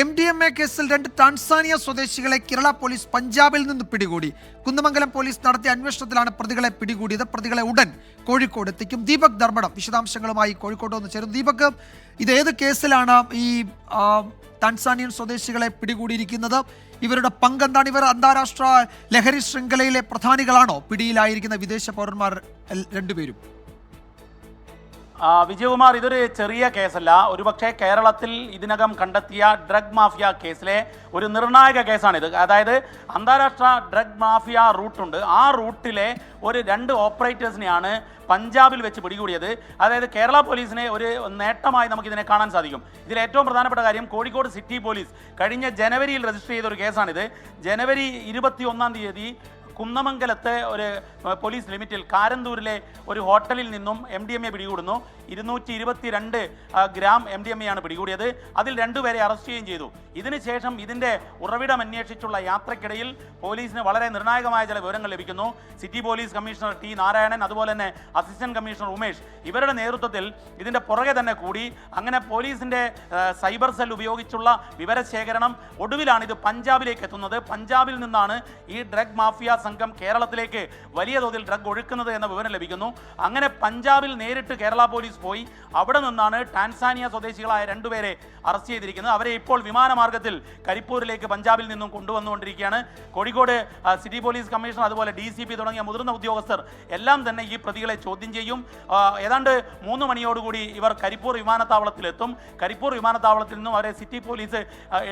M D M A കേസിൽ രണ്ട് Tanzania സ്വദേശികളെ Kerala police പഞ്ചാബിൽ നിന്ന് പിടികൂടി. കുന്നമംഗലം പോലീസ് നടത്തിയ അന്വേഷണത്തിലാണ് പ്രതികളെ പിടികൂടിയത്. പ്രതികളെ ഉടൻ കോഴിക്കോട് എത്തിക്കും. ദീപക് ധർമ്മടം വിശദാംശങ്ങളുമായി കോഴിക്കോട് വന്ന് ചേരും. ദീപക് ഇത് ഏത് കേസിലാണ് ഈ ടാൻസാനിയൻ സ്വദേശികളെ പിടികൂടിയിരിക്കുന്നത്? ഇവരുടെ പങ്കെന്താണ് ഇവർ അന്താരാഷ്ട്ര ലഹരി ശൃംഖലയിലെ പ്രധാനികളാണോ? പിടിയിലായിരിക്കുന്ന വിദേശ പൗരന്മാർ രണ്ടുപേരും. വിജയകുമാർ ഇതൊരു ചെറിയ കേസല്ല. ഒരുപക്ഷെ കേരളത്തിൽ ഇതിനകം കണ്ടെത്തിയ ഡ്രഗ് മാഫിയ കേസിലെ ഒരു നിർണായക കേസാണിത് അതായത് അന്താരാഷ്ട്ര ഡ്രഗ് മാഫിയ റൂട്ടുണ്ട് ആ റൂട്ടിലെ ഒരു രണ്ട് ഓപ്പറേറ്റേഴ്സിനെയാണ് പഞ്ചാബിൽ വെച്ച് പിടികൂടിയത്. അതായത് കേരള പോലീസിനെ ഒരു നേട്ടമായി നമുക്ക് ഇതിനെ കാണാൻ സാധിക്കും. ഇതിൽ ഏറ്റവും പ്രധാനപ്പെട്ട കാര്യം കോഴിക്കോട് സിറ്റി പോലീസ് കഴിഞ്ഞ ജനുവരിയിൽ രജിസ്റ്റർ ചെയ്ത ഒരു കേസാണിത്. ജനുവരി ഇരുപത്തി ഒന്നാം തീയതി കുന്നമംഗലത്തെ ഒരു പോലീസ് ലിമിറ്റിൽ കാരന്തൂരിലെ ഒരു ഹോട്ടലിൽ നിന്നും എം ഡി എം എ പിടികൂടുന്നു. ഇരുന്നൂറ്റി ഇരുപത്തി രണ്ട് gram M D M A ആണ് പിടികൂടിയത്. അതിൽ രണ്ടുപേരെ അറസ്റ്റ് ചെയ്യുകയും ചെയ്തു. ഇതിനുശേഷം ഇതിന്റെ ഉറവിടം അന്വേഷിച്ചുള്ള യാത്രക്കിടയിൽ പോലീസിന് വളരെ നിർണായകമായ ചില വിവരങ്ങൾ ലഭിക്കുന്നു. City police commissioner T Narayanan അതുപോലെ തന്നെ അസിസ്റ്റന്റ് കമ്മീഷണർ ഉമേഷ് ഇവരുടെ നേതൃത്വത്തിൽ ഇതിന്റെ പുറകെ തന്നെ കൂടി അങ്ങനെ പോലീസിന്റെ സൈബർ സെൽ ഉപയോഗിച്ചുള്ള വിവരശേഖരണം ഒടുവിലാണ് ഇത് പഞ്ചാബിലേക്ക് എത്തുന്നത്. പഞ്ചാബിൽ നിന്നാണ് ഈ ഡ്രഗ് മാഫിയ സംഘം കേരളത്തിലേക്ക് വലിയ തോതിൽ ഡ്രഗ് ഒഴുക്കുന്നത് എന്ന വിവരം ലഭിക്കുന്നു. അങ്ങനെ പഞ്ചാബിൽ നേരിട്ട് കേരള പോലീസ് പോയി. അവിടെ നിന്നാണ് ടാൻസാനിയ സ്വദേശികളായ രണ്ടുപേരെ അറസ്റ്റ് ചെയ്തിരിക്കുന്നത്. അവരെ ഇപ്പോൾ വിമാനമാർഗത്തിൽ കരിപ്പൂരിലേക്ക് പഞ്ചാബിൽ നിന്നും കൊണ്ടുവന്നുകൊണ്ടിരിക്കുകയാണ്. കോഴിക്കോട് സിറ്റി പോലീസ് കമ്മീഷണർ അതുപോലെ ഡി സി പി തുടങ്ങിയ മുതിർന്ന ഉദ്യോഗസ്ഥർ എല്ലാം തന്നെ ഈ പ്രതികളെ ചോദ്യം ചെയ്യും. ഏതാണ്ട് മൂന്ന് മണിയോടുകൂടി ഇവർ കരിപ്പൂർ വിമാനത്താവളത്തിലെത്തും കരിപ്പൂർ വിമാനത്താവളത്തിൽ നിന്നും അവരെ സിറ്റി പോലീസ്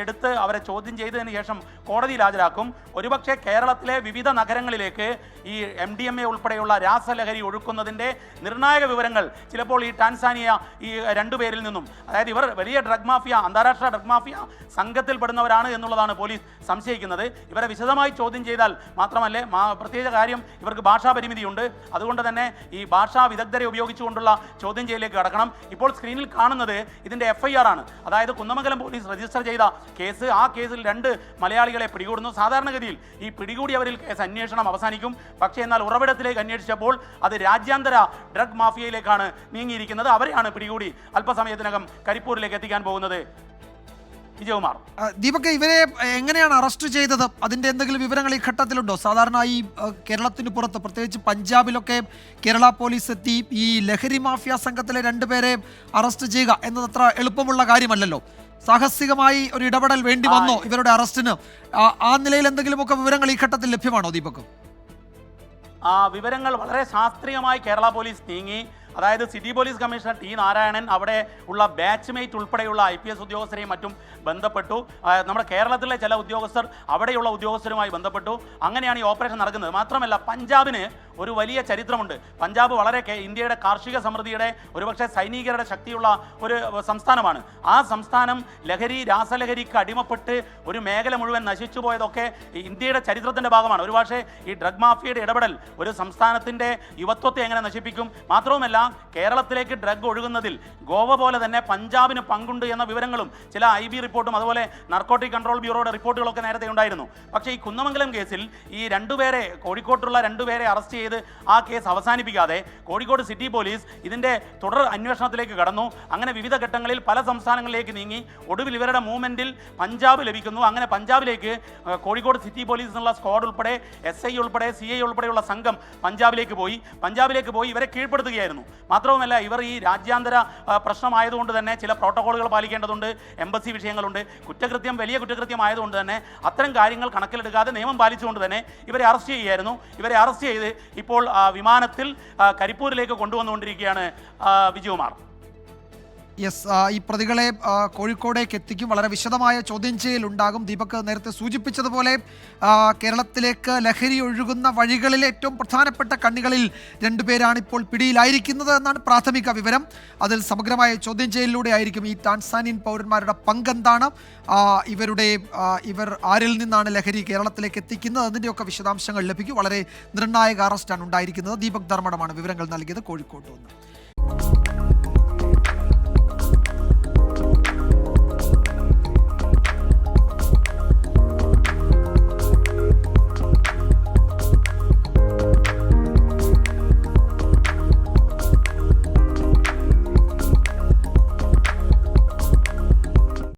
എടുത്ത് അവരെ ചോദ്യം ചെയ്തതിന് ശേഷം കോടതിയിൽ ഹാജരാക്കും. ഒരുപക്ഷെ കേരളത്തിലെ വിവിധ നഗരങ്ങളിലേക്ക് ഈ എം ഡി എം എ ഉൾപ്പെടെയുള്ള രാസലഹരി ഒഴുക്കുന്നതിന്റെ നിർണായക വിവരങ്ങൾ ചിലപ്പോൾ ഈ ടാൻസാനിയ ഈ രണ്ടുപേരിൽ നിന്നും. അതായത് ഇവർ വലിയ ഡ്രഗ് മാഫിയ അന്താരാഷ്ട്ര ഡ്രഗ് മാഫിയ സംഘത്തിൽപ്പെടുന്നവരാണ് എന്നുള്ളതാണ് പോലീസ് സംശയിക്കുന്നത്. ഇവരെ വിശദമായി ചോദ്യം ചെയ്താൽ മാത്രമല്ലേ പ്രത്യേക കാര്യം ഇവർക്ക് ഭാഷാ പരിമിതിയുണ്ട്. അതുകൊണ്ട് തന്നെ ഈ ഭാഷാ വിദഗ്ധരെ ഉപയോഗിച്ചുകൊണ്ടുള്ള ചോദ്യം ചെയ്യലിലേക്ക് കടക്കണം. ഇപ്പോൾ സ്ക്രീനിൽ കാണുന്നത് ഇതിന്റെ എഫ് ആണ്. അതായത് കുന്നമംഗലം പോലീസ് രജിസ്റ്റർ ചെയ്ത കേസ്. ആ കേസിൽ രണ്ട് മലയാളികളെ പിടികൂടുന്നു. സാധാരണഗതിയിൽ ഈ പിടികൂടിയവരിൽ കേസ് അന്വേഷണം അവസാനിക്കും. പക്ഷേ എന്നാൽ ഉറവിടത്തിലേക്ക് അന്വേഷിച്ചപ്പോൾ അത് രാജ്യാന്തര ഡ്രഗ് മാഫിയയിലേക്കാണ് നീങ്ങിയിരിക്കുന്നത് അവരെയാണ് പിടികൂടി അല്പസമയത്തിനകം കരിപ്പൂരിലേക്ക് എത്തിക്കാൻ പോകുന്നത്. വിജയകുമാർ. ദീപക് ഇവരെ എങ്ങനെയാണ് അറസ്റ്റ് ചെയ്തത്? അതിന്റെ എന്തെങ്കിലും വിവരങ്ങൾ ഈ ഘട്ടത്തിലുണ്ടോ? സാധാരണ ഈ കേരളത്തിന് പുറത്ത് പ്രത്യേകിച്ച് പഞ്ചാബിലൊക്കെ കേരള പോലീസ് എത്തി. ഈ ലഹരി മാഫിയ സംഘത്തിലെ രണ്ടുപേരെ അറസ്റ്റ് ചെയ്യുക എന്നത് അത്ര എളുപ്പമുള്ള കാര്യമല്ലല്ലോ. സാഹസികമായി ഒരു ഇടപെടൽ വേണ്ടി വന്നോ ഇവരുടെ അറസ്റ്റിന്? ആ- ആ നിലയിൽ എന്തെങ്കിലുമൊക്കെ വിവരങ്ങൾ ഈ ഘട്ടത്തിൽ ലഭ്യമാണോ ദീപക്? ആ വിവരങ്ങൾ വളരെ ശാസ്ത്രീയമായി കേരള പോലീസ് നീങ്ങി. അതായത് city police commissioner T Narayanan അവിടെ ഉള്ള ബാച്ച്മേറ്റ് ഉൾപ്പെടെയുള്ള ഐ പി എസ് ഉദ്യോഗസ്ഥരെയും മറ്റും ബന്ധപ്പെട്ടു. നമ്മുടെ കേരളത്തിലെ ചില ഉദ്യോഗസ്ഥർ അവിടെയുള്ള ഉദ്യോഗസ്ഥരുമായി ബന്ധപ്പെട്ടു. അങ്ങനെയാണ് ഈ ഓപ്പറേഷൻ നടക്കുന്നത്. മാത്രമല്ല പഞ്ചാബിന് ഒരു വലിയ ചരിത്രമുണ്ട്. പഞ്ചാബ് വളരെ ഇന്ത്യയുടെ കാർഷിക സമൃദ്ധിയുടെ ഒരുപക്ഷെ സൈനികരുടെ ശക്തിയുള്ള ഒരു സംസ്ഥാനമാണ്. ആ സംസ്ഥാനം ലഹരി രാസലഹരിക്ക് അടിമപ്പെട്ട് ഒരു മേഖല മുഴുവൻ നശിച്ചു പോയതൊക്കെ ഇന്ത്യയുടെ ചരിത്രത്തിന്റെ ഭാഗമാണ്. ഒരു പക്ഷേ ഈ ഡ്രഗ് മാഫിയയുടെ ഇടപെടൽ ഒരു സംസ്ഥാനത്തിന്റെ യുവത്വത്തെ എങ്ങനെ നശിപ്പിക്കും? മാത്രവുമല്ല കേരളത്തിലേക്ക് ഡ്രഗ് ഒഴുകുന്നതിൽ ഗോവ പോലെ തന്നെ പഞ്ചാബിന് പങ്കുണ്ട് എന്ന വിവരങ്ങളും ചില ഐ ബി റിപ്പോർട്ടും അതുപോലെ നർക്കോട്ടിക് കൺട്രോൾ ബ്യൂറോയുടെ റിപ്പോർട്ടുകളൊക്കെ നേരത്തെ ഉണ്ടായിരുന്നു. പക്ഷേ ഈ കുന്നമംഗലം കേസിൽ ഈ രണ്ടുപേരെ കോഴിക്കോട്ടുള്ള രണ്ടുപേരെ അറസ്റ്റ് ചെയ്ത് ആ കേസ് അവസാനിപ്പിക്കാതെ കോഴിക്കോട് സിറ്റി പോലീസ് ഇതിന്റെ തുടർ അന്വേഷണത്തിലേക്ക് കടന്നു. അങ്ങനെ വിവിധ ഘട്ടങ്ങളിൽ പല സംസ്ഥാനങ്ങളിലേക്ക് നീങ്ങി. ഒടുവിൽ ഇവരുടെ മൂവ്മെന്റിൽ പഞ്ചാബ് ലഭിക്കുന്നു. അങ്ങനെ പഞ്ചാബിലേക്ക് കോഴിക്കോട് സിറ്റി പോലീസ് എന്നുള്ള സ്ക്വാഡ് ഉൾപ്പെടെ എസ് ഐ ഉൾപ്പെടെ സി ഐ ഉൾപ്പെടെയുള്ള സംഘം പഞ്ചാബിലേക്ക് പോയി. പഞ്ചാബിലേക്ക് പോയി ഇവരെ കീഴ്പ്പെടുത്തുകയായിരുന്നു. മാത്രവുമല്ല ഇവർ ഈ രാജ്യാന്തര പ്രശ്നമായതുകൊണ്ട് തന്നെ ചില പ്രോട്ടോകോളുകൾ പാലിക്കേണ്ടതുണ്ട് എംബസി വിഷയങ്ങളുണ്ട്. കുറ്റകൃത്യം വലിയ കുറ്റകൃത്യം ആയതുകൊണ്ട് തന്നെ അത്തരം കാര്യങ്ങൾ കണക്കിലെടുക്കാതെ നിയമം പാലിച്ചുകൊണ്ട് തന്നെ ഇവരെ അറസ്റ്റ് ചെയ്യുകയായിരുന്നു. ഇവരെ അറസ്റ്റ് ചെയ്ത് ഇപ്പോൾ വിമാനത്തിൽ കരിപ്പൂരിലേക്ക് കൊണ്ടുവന്നുകൊണ്ടിരിക്കുകയാണ് വിജയകുമാർ. യെസ് ഈ പ്രതികളെ കോഴിക്കോടേക്ക് എത്തിക്കും. വളരെ വിശദമായ ചോദ്യം ചെയ്യലുണ്ടാകും ദീപക് നേരത്തെ സൂചിപ്പിച്ചതുപോലെ കേരളത്തിലേക്ക് ലഹരി ഒഴുകുന്ന വഴികളിലെ ഏറ്റവും പ്രധാനപ്പെട്ട കണ്ണികളിൽ രണ്ടുപേരാണ് ഇപ്പോൾ പിടിയിലായിരിക്കുന്നത് എന്നാണ് പ്രാഥമിക വിവരം. അതിൽ സമഗ്രമായ ചോദ്യം ചെയ്യലിലൂടെ ആയിരിക്കും ഈ ടാൻസാനിയൻ പൗരന്മാരുടെ പങ്കെന്താണ് ഇവരുടെ ഇവർ ആരിൽ നിന്നാണ് ലഹരി കേരളത്തിലേക്ക് എത്തിക്കുന്നത് അതിന്റെയൊക്കെ വിശദാംശങ്ങൾ ലഭിക്കും. വളരെ നിർണായക അറസ്റ്റാണ് ഉണ്ടായിരിക്കുന്നത്. ദീപക് ധർമ്മടമാണ് വിവരങ്ങൾ നൽകിയത് കോഴിക്കോട്ട് നിന്ന്.